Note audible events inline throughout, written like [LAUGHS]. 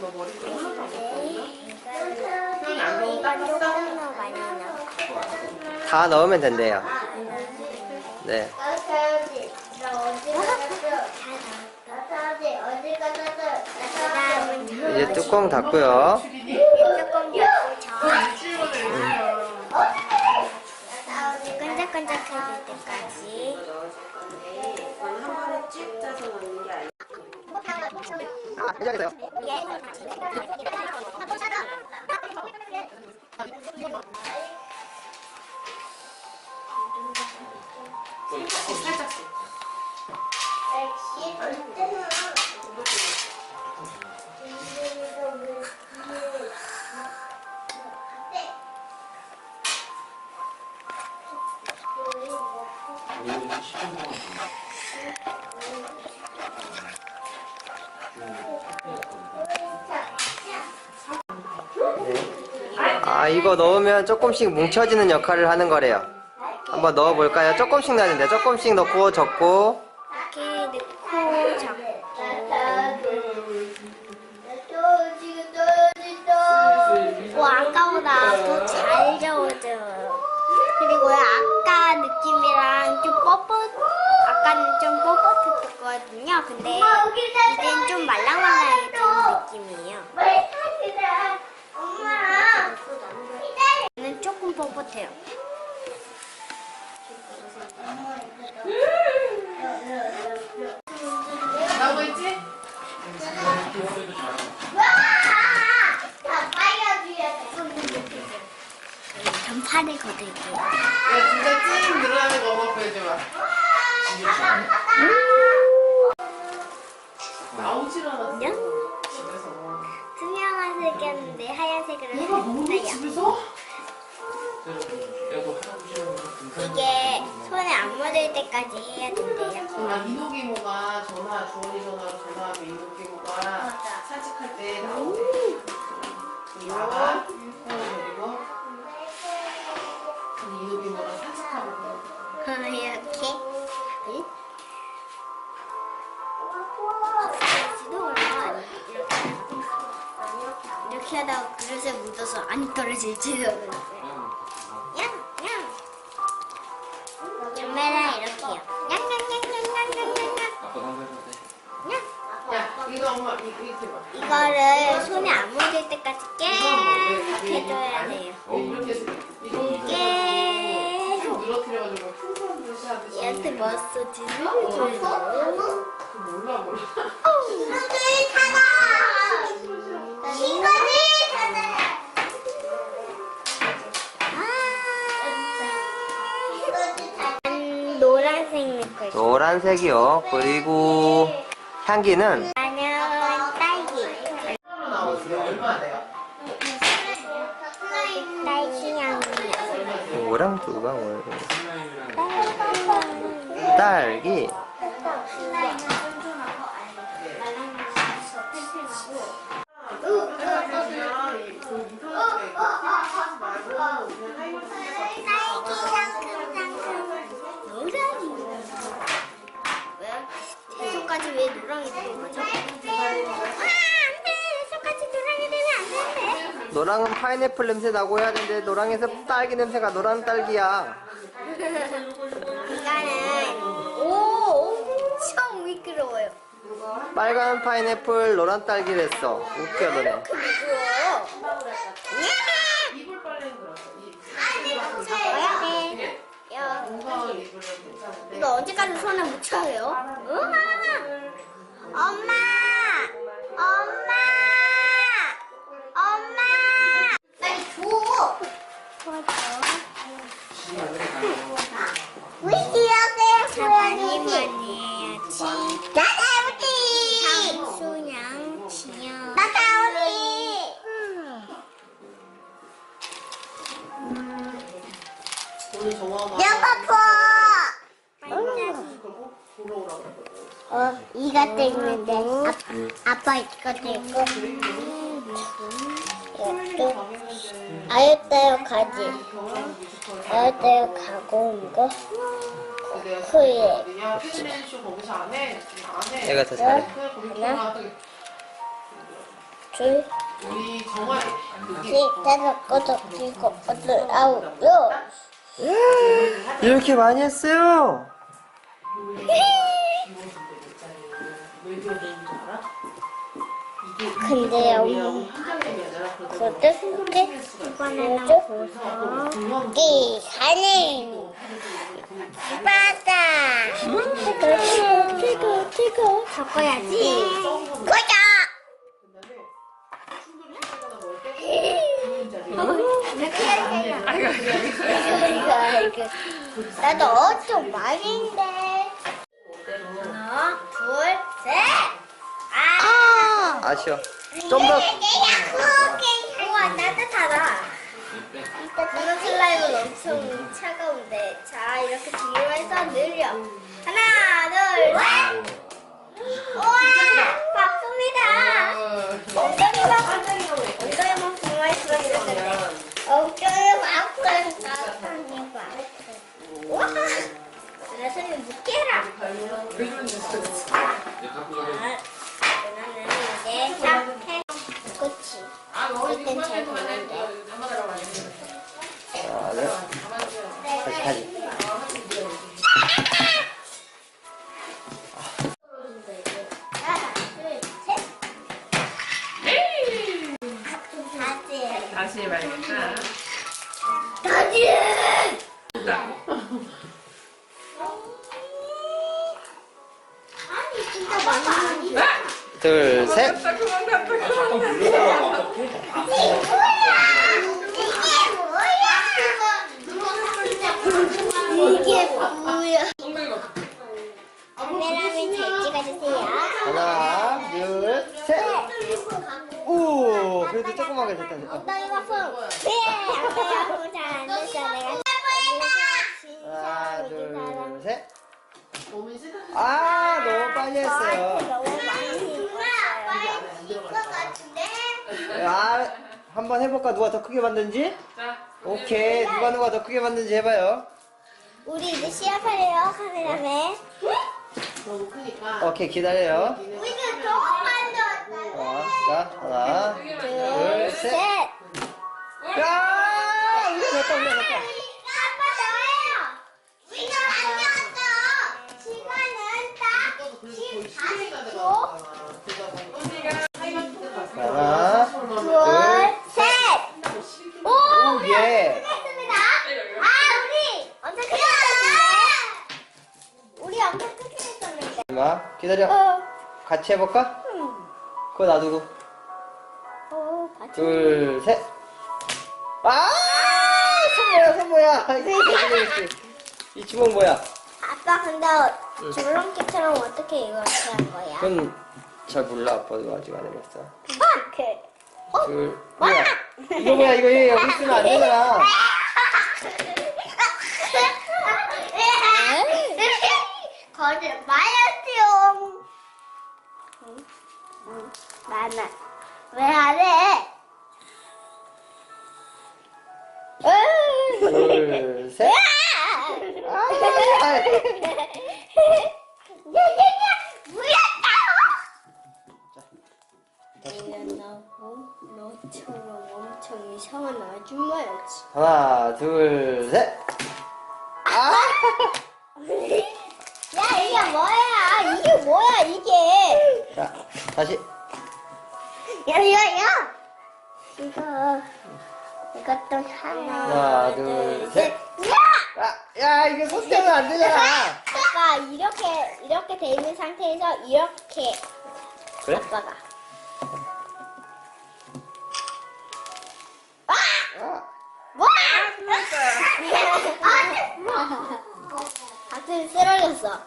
너 머리 좀 넣어. 다 넣으면 된대요. 네. 이제 뚜껑 닫고요. 아, 시작했어요. 살짝씩, 살짝씩. 아, 이거 넣으면 조금씩 뭉쳐지는 역할을 하는 거래요. 한번 넣어볼까요? 조금씩 넣는데 조금씩 넣고 적고 이렇게 넣고 잡고. 오, 아까보다 더 잘 저어져요. 그리고요, 아까 느낌이랑 좀 뻣뻣, 아까는 좀 뻣뻣했거든요. 근데 이젠 좀 말랑말랑해진 느낌이에요. 파를 거둘게요. 야, 진짜 찡 늘어나는 거 한번 보여줘봐. 나오질 않았어. 안녕? 집에서. 투명한 색이었는데 하얀색으로 내가 뭐니 했어요. 집에서? 이게 손에 안 묻을 때까지 해야 된대요. 정말 이노기 모가 전화, 주원이 전화로 전화하면 이노기 모가 산책할 때 나오대. 여기 봐봐. 그리고 이노기모랑 산책하고 그러고. 이렇게 응? 얼마 이렇게 이렇게 하다가 그릇에 묻어서 안 떨어질지도 이렇게요. 이거 엄마 이- 이렇게 봐. 이거를 손에 안 묻을 때까지 계속 해줘야 돼요. 이렇게 얘한테 어, 해줘요. 그 몰라 몰라. 난 노란색 넣을 노란색이요. 그리고 향기는 나는 딸기. 얼마 돼요? 딸기 향이. 뭐랑 두 방울. 딸기. 왜 노랑이 되는 거죠? 노랑은 파인애플 냄새 나고 해야 되는데 노랑에서 딸기 냄새가 노란 딸기야. [LAUGHS] 이거는, 오! 엄청 미끄러워요. 빨간 파인애플, 노란 딸기랬어. 웃겨 너네. 그 미끄러워요. 이불 빨래는 들었어. 잡아야 돼. 야, 공사원 이불은 괜찮은데. 이거 언제까지 손에 묻혀요? 엄마! 엄마! 엄마! 엄마! 빨리 줘! 우리 기억해, 소연이. 해야지. 어, 이가 떼있는데 아, 아빠 이거 떼고 이것도 아였다요 가지 아였다요 가고 온 거 코에 그냥 필맨쇼 거기서 안 해. 안 해. 얘가 더 잘해. 그냥 거기 전화하고 둘, 우리 정말 셋, 다섯, 여섯, 일곱, 여덟, 아홉, 열. 이렇게 많이 했어요. 되는 줄 알아? 이게 그래도 그것도 이렇게 이번에는 고기 가는 바다. 최고, 최고, 최고. 바꿔야지. 가자. 나도 어좀 많이인데. 아. 아쉬워. 좀 더. 우와 따뜻하다. 이거 슬라임은 엄청 차가운데. 자 이렇게 뒤로 해서 늘려. 하나, 둘, 셋. 우와 하나, 둘. 다시, 다시. 다시. 해봐야겠다. 다시. 아니 진짜 많이. 둘, 셋. 그만 갔다. 이게 뭐야? 카메라맨 잘 찍어주세요. 하나, 둘, 셋. 오, 그래도 조그맣게 됐다. 됐다. 엉덩이가 쿵. 네, 엉덩이가 쿵 잘안 됐어. 내가. 하나, 둘, 셋. 아, 너무 빨리 했어요. 너무 많이. 아, 한번 해볼까? 누가 더 크게 만든지? 자, 오케이. 누가 누가 더 크게 만든지 해봐요. 우리 이제 시합하래요, 카메라맨. 너무 크니까. 오케이, 기다려요. 우리가 너무 만들었다. 어, 자, 하나, 둘, 둘, 셋. 셋. 야! 우리가 됐다, 우리가 됐다. 했었는데. 엄마, 기다려. 어, 같이 해볼까? 음. 그거 놔두고. 어, 같이. 둘, 셋. 아! 손 뭐야, 손 뭐야. 이 주먹 뭐야? 아빠 근데 줄넘기처럼 어떻게 이렇게 한 거야? 그건 잘 몰라. 아빠도 아직 안 해봤어. 이렇게. 어? 둘, 뭐야? 이거 뭐야? 이거 얘 여기 있으면 안 되잖아. [LAUGHS] 거짓말이었지요. 나는 왜안 해? 둘, 셋. 아, 야야야 뭐야 나고 너처럼 엄청 이상한 아줌마였지. 하나, 둘, 셋. [LAUGHS] 아! [LAUGHS] 야 이게 뭐야? 이게 뭐야 이게? 자, 다시. 야 야 야 이거 이것도 하나, 하나, 둘, 셋. 야! 아, 야, 이게 손 떼면 안 되잖아. 아빠 이렇게 이렇게 돼 있는 상태에서 이렇게 그래? 아빠가 아, [LAUGHS] 뭐? 박수민 쓰러졌어.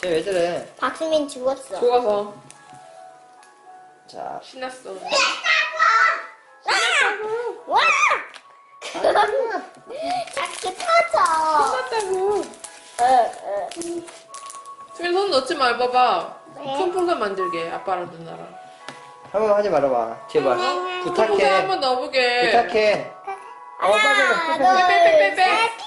쟤 왜 저래? 박수민 죽었어. 좋아서 자, 신났어. 와! 자꾸 터져. 신났다고. 어, 어. 수민 손 넣지 말 봐봐. 왜? 손풍선 만들게 아빠랑 누나랑. 한번 하지 말아봐. 제발. 부탁해. 한번 넣어보게. 부탁해. 어. 하나, 둘. 셋.